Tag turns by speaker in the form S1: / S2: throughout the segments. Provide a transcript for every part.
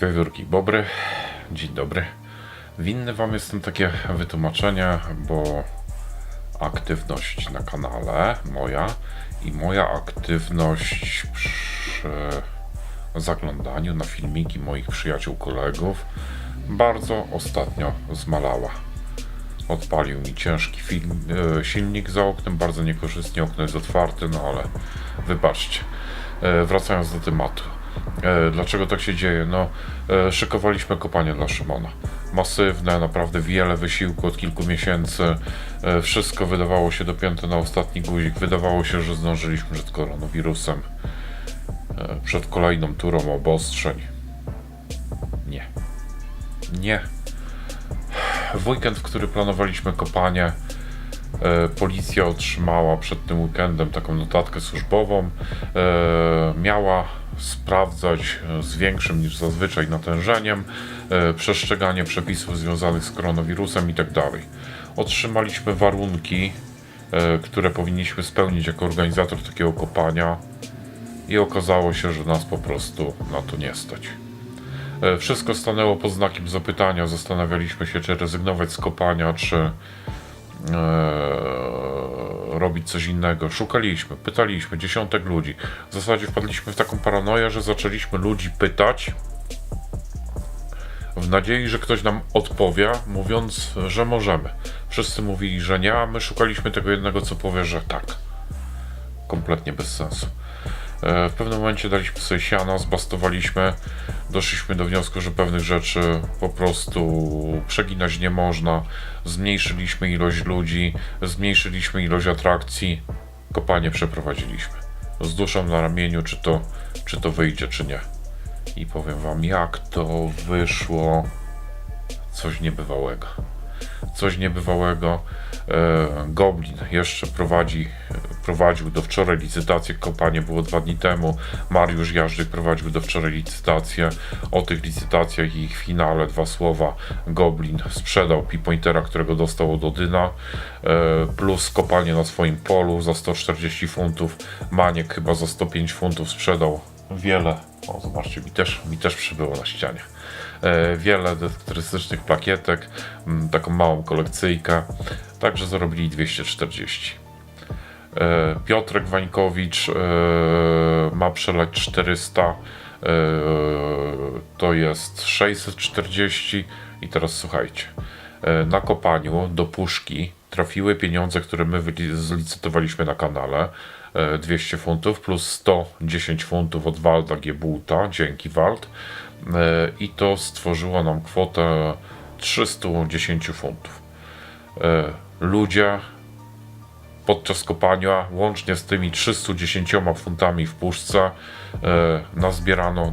S1: Wiewiórki Bobry, dzień dobry. Winny Wam jestem takie wytłumaczenie, bo aktywność na kanale moja i moja aktywność przy zaglądaniu na filmiki moich przyjaciół, kolegów bardzo ostatnio zmalała. Odpalił mi ciężki film, e, silnik za oknem, bardzo niekorzystnie, okno jest otwarte, no ale wybaczcie. E, wracając do tematu. E, dlaczego tak się dzieje? No, e, szykowaliśmy kopanie dla Szymona. Masywne, naprawdę wiele wysiłku od kilku miesięcy. E, wszystko wydawało się dopięte na ostatni guzik. Wydawało się, że zdążyliśmy przed koronawirusem. Przed kolejną turą obostrzeń. Nie. Nie. W weekend, w który planowaliśmy kopanie, policja otrzymała przed tym weekendem taką notatkę służbową. Miała sprawdzać e, z większym niż zazwyczaj natężeniem e, przestrzeganie przepisów związanych z koronawirusem itd. Otrzymaliśmy warunki, e, które powinniśmy spełnić jako organizator takiego kopania i okazało się, że nas po prostu na to nie stać. Wszystko stanęło pod znakiem zapytania. Zastanawialiśmy się, czy rezygnować z kopania, czy robić coś innego. Szukaliśmy, pytaliśmy dziesiątek ludzi. W zasadzie wpadliśmy w taką paranoję, że zaczęliśmy ludzi pytać w nadziei, że ktoś nam odpowie, mówiąc, że możemy. Wszyscy mówili, że nie, a my szukaliśmy tego jednego, co powie, że tak. Kompletnie bez sensu. E, W pewnym momencie daliśmy sobie siana, zbastowaliśmy, doszliśmy do wniosku, że pewnych rzeczy po prostu przeginać nie można. Zmniejszyliśmy ilość ludzi, zmniejszyliśmy ilość atrakcji, kopanie przeprowadziliśmy. Z duszą na ramieniu, czy to, czy to wyjdzie, czy nie. I powiem wam, jak to wyszło coś niebywałego. Coś niebywałego. E, Goblin jeszcze prowadzi, prowadził do wczoraj licytację. Kopanie było dwa dni temu. Mariusz Jażdżyk prowadził do wczoraj licytację. O tych licytacjach i ich finale dwa słowa. Goblin sprzedał P-Pointera, którego dostał od Odyna, e, plus kopanie na swoim polu za 140 funtów. Maniek chyba za 105 funtów sprzedał wiele. O, zobaczcie, mi też, mi też przybyło na ścianie. E, wiele detektorystycznych plakietek, taką małą kolekcyjkę. Także zarobili 240. E, Piotrek Wańkowicz e, ma przelać 400. e, To jest 640. I teraz słuchajcie. Na kopaniu do puszki trafiły pieniądze, które my zlicytowaliśmy na kanale. e, 200 funtów plus 110 funtów od Walda Giebułta. Dzięki Wald. E, I to stworzyło nam kwotę 310 funtów. E, Ludzie podczas kopania, łącznie z tymi 310 funtami w puszce, e, nazbierano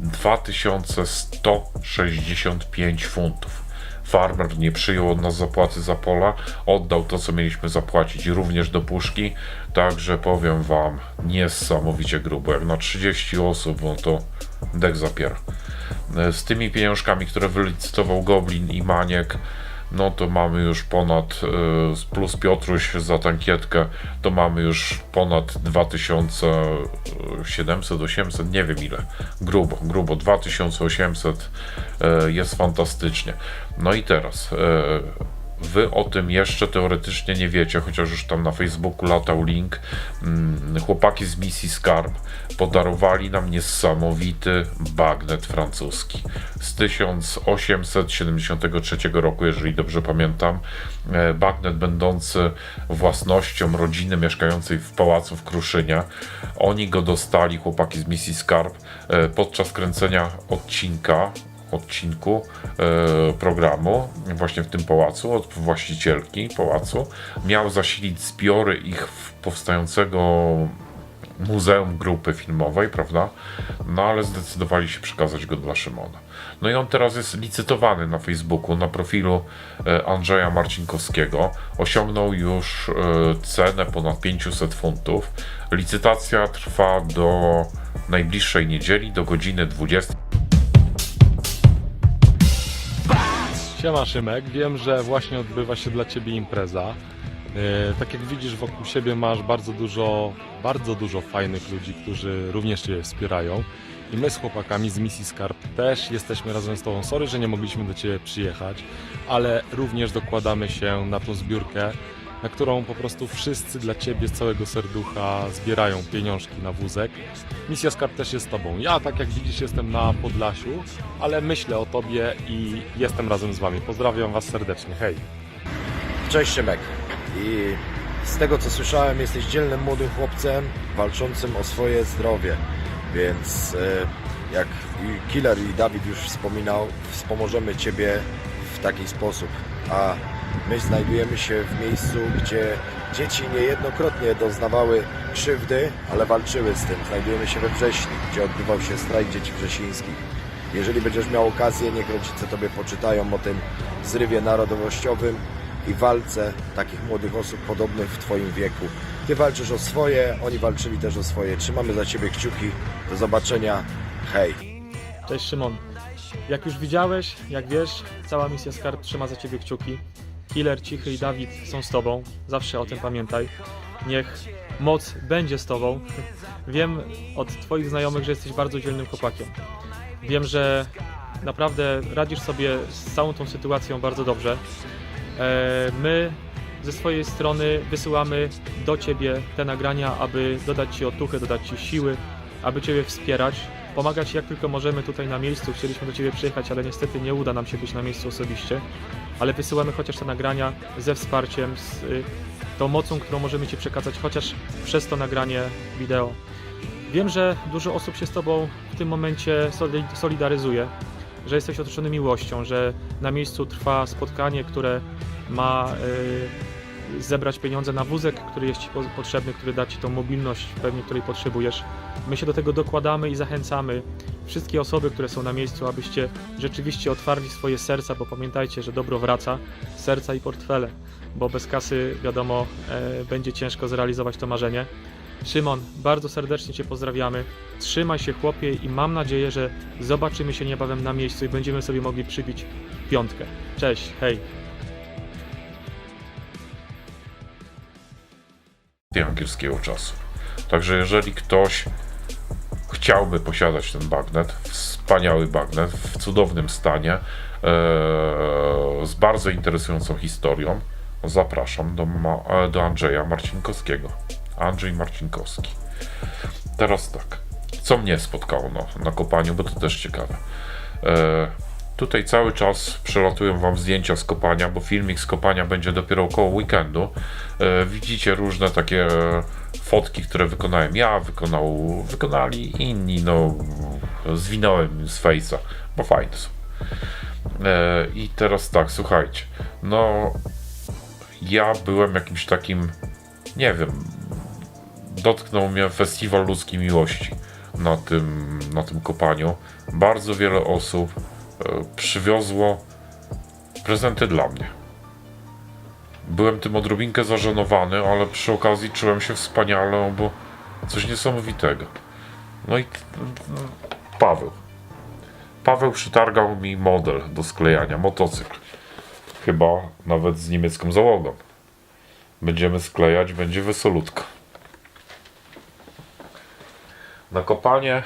S1: 2165 funtów. Farmer nie przyjął od nas zapłaty za pola, oddał to, co mieliśmy zapłacić również do puszki, także powiem Wam, niesamowicie grubo, jak na 30 osób, no to dek zapiera. Z tymi pieniążkami, które wylicytował Goblin i Maniek, no to mamy już ponad, e, plus Piotruś za tankietkę, to mamy już ponad 2700, 800, nie wiem ile, grubo, grubo, 2800, e, jest fantastycznie. No i teraz, e, Wy o tym jeszcze teoretycznie nie wiecie, chociaż już tam na Facebooku latał link. Mm, Chłopaki z misji Skarb podarowali nam niesamowity bagnet francuski z 1873 roku, jeżeli dobrze pamiętam. E, Bagnet będący własnością rodziny mieszkającej w pałacu w Kruszynie. Oni go dostali, chłopaki z misji Skarb, e, podczas kręcenia odcinka odcinku e, programu, właśnie w tym pałacu, od właścicielki pałacu, miał zasilić zbiory ich powstającego muzeum grupy filmowej, prawda? No ale zdecydowali się przekazać go dla Szymona. No i on teraz jest licytowany na Facebooku, na profilu e, Andrzeja Marcinkowskiego. Osiągnął już e, cenę ponad 500 funtów. Licytacja trwa do najbliższej niedzieli, do godziny 20.
S2: Siema Szymek, wiem, że właśnie odbywa się dla Ciebie impreza. E, Tak jak widzisz wokół siebie masz bardzo dużo, bardzo dużo fajnych ludzi, którzy również Cię wspierają. i my z chłopakami z misji Skarb też jesteśmy razem z Tobą. Sorry, że nie mogliśmy do Ciebie przyjechać, ale również dokładamy się na tą zbiórkę, na którą po prostu wszyscy dla Ciebie z całego serducha zbierają pieniążki na wózek. Misja Skarb też jest z Tobą. Ja, tak jak widzisz, jestem na Podlasiu, ale myślę o Tobie i jestem razem z Wami. Pozdrawiam Was serdecznie. Hej!
S3: Cześć Szymek. I z tego co słyszałem, jesteś dzielnym młodym chłopcem walczącym o swoje zdrowie. Więc e, jak Killer i Dawid już wspominał, wspomożemy Ciebie w taki sposób. A my znajdujemy się w miejscu, gdzie dzieci niejednokrotnie doznawały krzywdy, ale walczyły z tym. Znajdujemy się we Wrześni, gdzie odbywał się strajk dzieci wrzesińskich. Jeżeli będziesz miał okazję, niech rodzice Tobie poczytają o tym zrywie narodowościowym i walce takich młodych osób podobnych w Twoim wieku. Ty walczysz o swoje, oni walczyli też o swoje. Trzymamy za Ciebie kciuki. Do zobaczenia. Hej.
S4: Cześć Szymon. Jak już widziałeś, jak wiesz, cała misja Skarb trzyma za Ciebie kciuki. Killer, Cichy i Dawid są z Tobą. Zawsze o tym pamiętaj. Niech moc będzie z Tobą. Wiem od Twoich znajomych, że jesteś bardzo dzielnym chłopakiem. Wiem, że naprawdę radzisz sobie z całą tą sytuacją bardzo dobrze. E, My ze swojej strony wysyłamy do Ciebie te nagrania, aby dodać Ci otuchy, dodać Ci siły, aby Ciebie wspierać, pomagać jak tylko możemy tutaj na miejscu. Chcieliśmy do Ciebie przyjechać, ale niestety nie uda nam się być na miejscu osobiście. Ale wysyłamy chociaż te nagrania ze wsparciem, z y, tą mocą, którą możemy Ci przekazać, chociaż przez to nagranie wideo. Wiem, że dużo osób się z Tobą w tym momencie soli- solidaryzuje, że jesteś otoczony miłością, że na miejscu trwa spotkanie, które ma y, zebrać pieniądze na wózek, który jest Ci po- potrzebny, który da Ci tą mobilność pewnie, której potrzebujesz. My się do tego dokładamy i zachęcamy wszystkie osoby, które są na miejscu, abyście rzeczywiście otwarli swoje serca, bo pamiętajcie, że dobro wraca, serca i portfele, bo bez kasy, wiadomo, e, będzie ciężko zrealizować to marzenie. Szymon, bardzo serdecznie Cię pozdrawiamy. Trzymaj się, chłopie, i mam nadzieję, że zobaczymy się niebawem na miejscu i będziemy sobie mogli przybić piątkę. Cześć, hej.
S1: Angielskiego czasu. Także jeżeli ktoś chciałby posiadać ten bagnet, wspaniały bagnet w cudownym stanie, e, z bardzo interesującą historią, zapraszam do, e, do Andrzeja Marcinkowskiego. Andrzej Marcinkowski. Teraz tak, co mnie spotkało na, na kopaniu, bo to też ciekawe. E, tutaj cały czas przelatują Wam zdjęcia z kopania, bo filmik z kopania będzie dopiero około weekendu. E, widzicie różne takie fotki, które wykonałem ja, wykonał, wykonali inni, no zwinąłem z Face'a, bo fajne są. E, I teraz tak, słuchajcie, no ja byłem jakimś takim, nie wiem, dotknął mnie festiwal ludzkiej miłości na tym, na tym kopaniu. Bardzo wiele osób przywiozło prezenty dla mnie. Byłem tym odrobinkę zażenowany, ale przy okazji czułem się wspaniale, bo coś niesamowitego. No i t- Paweł. Paweł przytargał mi model do sklejania, motocykl. Chyba nawet z niemiecką załogą. Będziemy sklejać, będzie wesolutko. Na kopanie,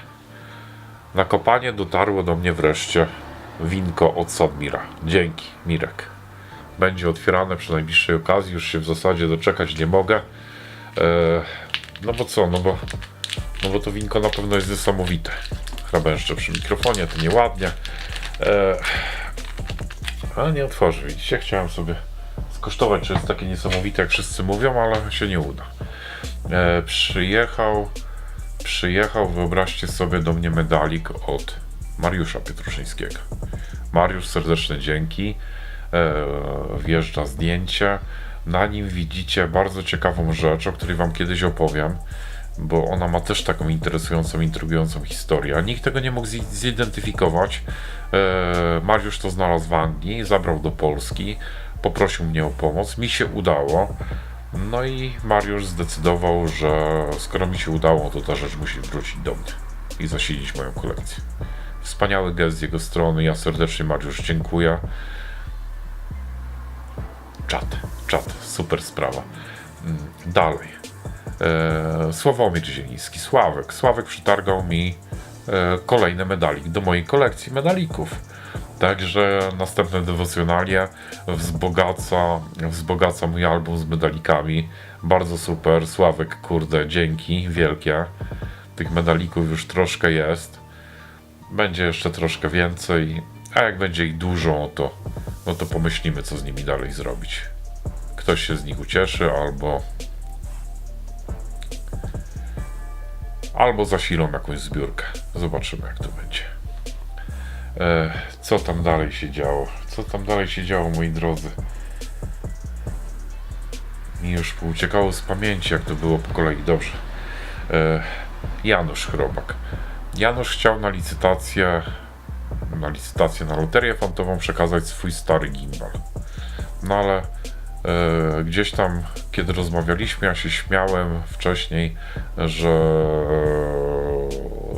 S1: na kopanie dotarło do mnie wreszcie winko od Sadmira. Dzięki, Mirek. Będzie otwierane przy najbliższej okazji, już się w zasadzie doczekać nie mogę. Eee, no bo co, no bo, no bo to winko na pewno jest niesamowite. Chyba jeszcze przy mikrofonie, to nieładnie. Eee, ale nie otworzę, widzicie, chciałem sobie skosztować, czy jest takie niesamowite, jak wszyscy mówią, ale się nie uda. Eee, przyjechał przyjechał, wyobraźcie sobie, do mnie medalik od Mariusza Pietruszyńskiego. Mariusz, serdeczne dzięki. E, wjeżdża zdjęcie. Na nim widzicie bardzo ciekawą rzecz, o której Wam kiedyś opowiem, bo ona ma też taką interesującą, intrygującą historię. Nikt tego nie mógł zi- zidentyfikować. E, Mariusz to znalazł w Anglii, zabrał do Polski, poprosił mnie o pomoc. Mi się udało. No i Mariusz zdecydował, że skoro mi się udało, to ta rzecz musi wrócić do mnie i zasilić moją kolekcję. Wspaniały gest z jego strony. Ja serdecznie Mariusz dziękuję. Czat, czat, super sprawa. Mm, Dalej. Eee, Sławomir Zieliński, Sławek. Sławek przetargał mi e, kolejny medalik do mojej kolekcji medalików. Także następne dewocjonalie wzbogaca, wzbogaca mój album z medalikami. Bardzo super. Sławek, kurde, dzięki wielkie. Tych medalików już troszkę jest. Będzie jeszcze troszkę więcej. A jak będzie ich dużo, to, no to pomyślimy, co z nimi dalej zrobić. Ktoś się z nich ucieszy, albo albo zasilą jakąś zbiórkę. Zobaczymy, jak to będzie. E, co tam dalej się działo? Co tam dalej się działo, moi drodzy? Mi już pouciekało z pamięci, jak to było po kolei. Dobrze. E, Janusz Chrobak. Janusz chciał na licytację na licytację na loterię fantową przekazać swój stary gimbal. No ale e, gdzieś tam, kiedy rozmawialiśmy, ja się śmiałem wcześniej, że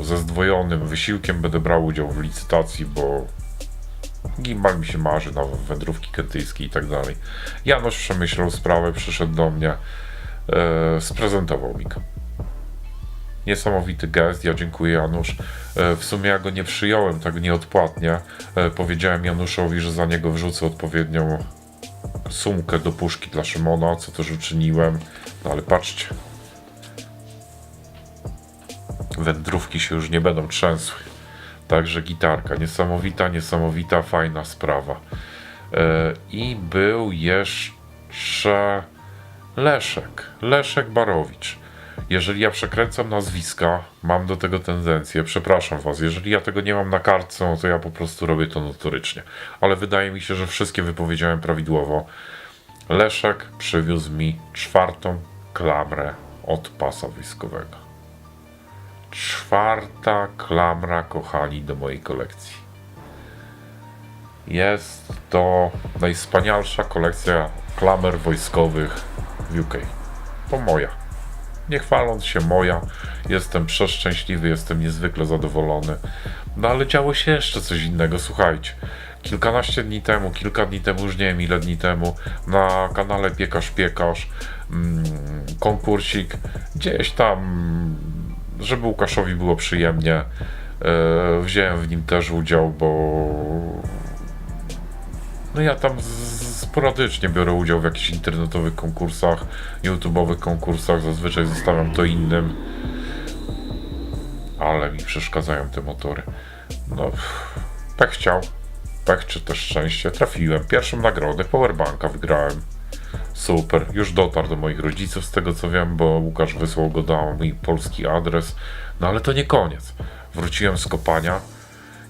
S1: ze zdwojonym wysiłkiem będę brał udział w licytacji, bo gimbal mi się marzy na wędrówki kentyjskie i tak dalej. Janusz przemyślał sprawę, przyszedł do mnie, e, sprezentował mi go. Niesamowity gest, ja dziękuję Janusz. E, W sumie ja go nie przyjąłem tak nieodpłatnie. E, Powiedziałem Januszowi, że za niego wrzucę odpowiednią sumkę do puszki dla Szymona, co też uczyniłem. No ale patrzcie. Wędrówki się już nie będą trzęsły. Także gitarka. Niesamowita, niesamowita, fajna sprawa. E, I był jeszcze Leszek. Leszek Barowicz. Jeżeli ja przekręcam nazwiska, mam do tego tendencję, przepraszam was, jeżeli ja tego nie mam na kartce, no to ja po prostu robię to notorycznie. Ale wydaje mi się, że wszystkie wypowiedziałem prawidłowo. Leszek przywiózł mi czwartą klamrę od pasa wojskowego. Czwarta klamra, kochani, do mojej kolekcji. Jest to najwspanialsza kolekcja klamer wojskowych w UK. To moja. Nie chwaląc się moja, jestem przeszczęśliwy, jestem niezwykle zadowolony. No ale działo się jeszcze coś innego, słuchajcie. Kilkanaście dni temu, kilka dni temu, już nie wiem ile dni temu, na kanale Piekarz Piekarz, mm, konkursik, gdzieś tam, żeby Łukaszowi było przyjemnie, e, wziąłem w nim też udział, bo no ja tam sporadycznie biorę udział w jakichś internetowych konkursach, YouTube'owych konkursach, zazwyczaj zostawiam to innym. Ale mi przeszkadzają te motory. No, tak chciał. Tak czy też szczęście. Trafiłem. Pierwszą nagrodę Powerbanka wygrałem. Super. Już dotarł do moich rodziców z tego co wiem, bo Łukasz wysłał go dał mój polski adres. No ale to nie koniec. Wróciłem z kopania.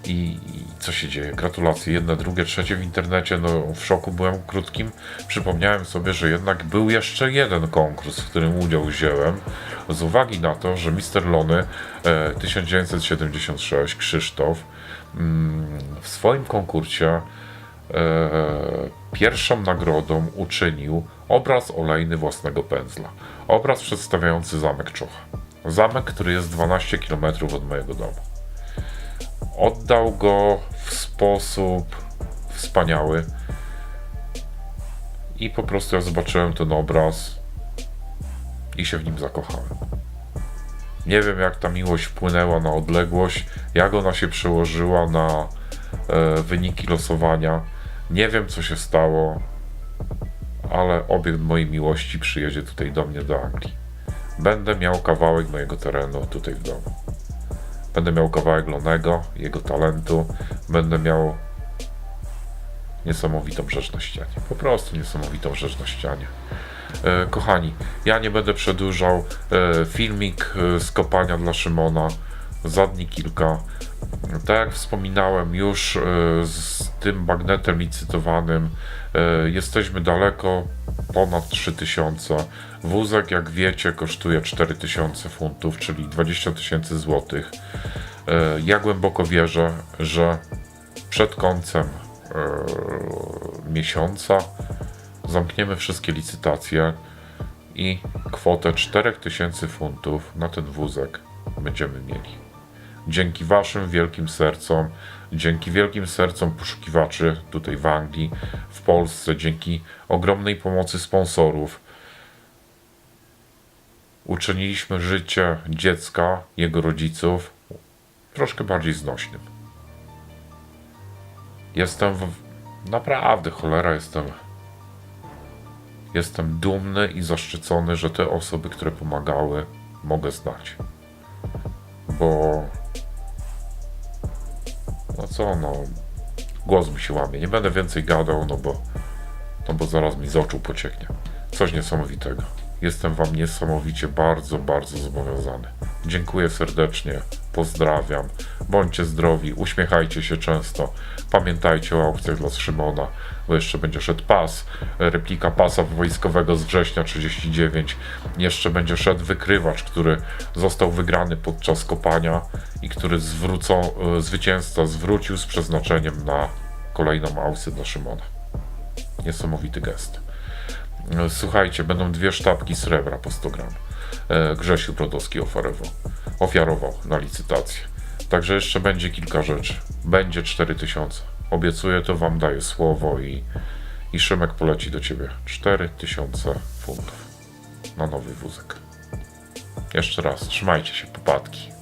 S1: I co się dzieje? Gratulacje, jedne, drugie, trzecie w internecie. No, w szoku byłem krótkim. Przypomniałem sobie, że jednak był jeszcze jeden konkurs, w którym udział wziąłem. Z uwagi na to, że Mr. Lony e, 1976 Krzysztof mm, w swoim konkursie e, pierwszą nagrodą uczynił obraz olejny własnego pędzla. Obraz przedstawiający zamek Czocha. Zamek, który jest 12 km od mojego domu oddał go w sposób wspaniały. I po prostu ja zobaczyłem ten obraz i się w nim zakochałem. Nie wiem, jak ta miłość wpłynęła na odległość, jak ona się przełożyła na e, wyniki losowania. Nie wiem, co się stało, ale obiekt mojej miłości przyjedzie tutaj do mnie do Anglii. Będę miał kawałek mojego terenu tutaj w domu. Będę miał kawałek Lonego, jego talentu. Będę miał niesamowitą rzecz na ścianie. Po prostu niesamowitą rzecz na ścianie. E, kochani, ja nie będę przedłużał. E, filmik e, z kopania dla Szymona za dni kilka. Tak jak wspominałem, już e, z tym bagnetem licytowanym e, jesteśmy daleko ponad 3000. Wózek, jak wiecie, kosztuje 4000 funtów, czyli 20 tysięcy złotych. E, Ja głęboko wierzę, że przed końcem miesiąca zamkniemy wszystkie licytacje i kwotę 4000 funtów na ten wózek będziemy mieli. Dzięki Waszym wielkim sercom, dzięki wielkim sercom poszukiwaczy tutaj w Anglii, w Polsce, dzięki ogromnej pomocy sponsorów, uczyniliśmy życie dziecka, jego rodziców, troszkę bardziej znośnym. Jestem w... naprawdę, cholera, jestem. Jestem dumny i zaszczycony, że te osoby, które pomagały, mogę znać. Bo. No co, no. Głos mi się łamie. Nie będę więcej gadał, no bo. No bo zaraz mi z oczu pocieknie. Coś niesamowitego. Jestem Wam niesamowicie bardzo, bardzo zobowiązany. Dziękuję serdecznie, pozdrawiam. Bądźcie zdrowi, uśmiechajcie się często. Pamiętajcie o aukcjach dla Szymona, bo jeszcze będzie szedł pas, replika pasa wojskowego z września 39. Jeszcze będzie szedł wykrywacz, który został wygrany podczas kopania i który zwrócą, e, zwycięzca zwrócił z przeznaczeniem na kolejną aukcję dla Szymona. Niesamowity gest. E, Słuchajcie, będą dwie sztabki srebra po 100 gram. E, Grzesiu Brodowski oferował, ofiarował na licytację. Także jeszcze będzie kilka rzeczy. Będzie 4000. Obiecuję to wam, daję słowo i, i Szymek poleci do ciebie. 4000 funtów na nowy wózek. Jeszcze raz, trzymajcie się, popadki.